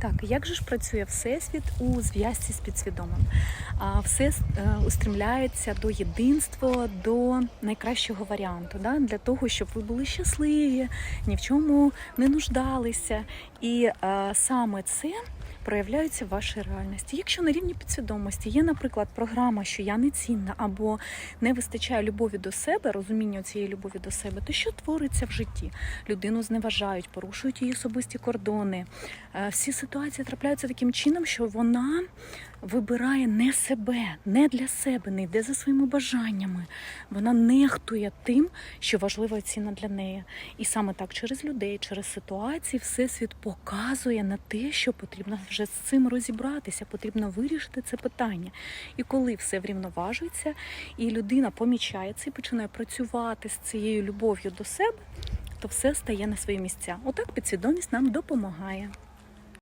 Так, як же ж працює Всесвіт у зв'язці з підсвідомим? Все устрімляється до єдинства, до найкращого варіанту, да? для того, щоб ви були щасливі, ні в чому не нуждалися. І е, саме це проявляється в вашій реальності. Якщо на рівні підсвідомості є, наприклад, програма, що я не цінна або не вистачає любові до себе, розуміння цієї любові до себе, то що твориться в житті? Людину зневажають, порушують її особисті кордони. Е, Всі ситуації трапляються таким чином, що вона вибирає не себе, не для себе, не йде за своїми бажаннями. Вона нехтує тим, що важливо і цінно для неї. І саме так через людей, через ситуації, всесвіт показує на те, що потрібно вже з цим розібратися, потрібно вирішити це питання. І коли все врівноважується, і людина помічає це і починає працювати з цією любов'ю до себе, то все стає на свої місця. Отак підсвідомість нам допомагає.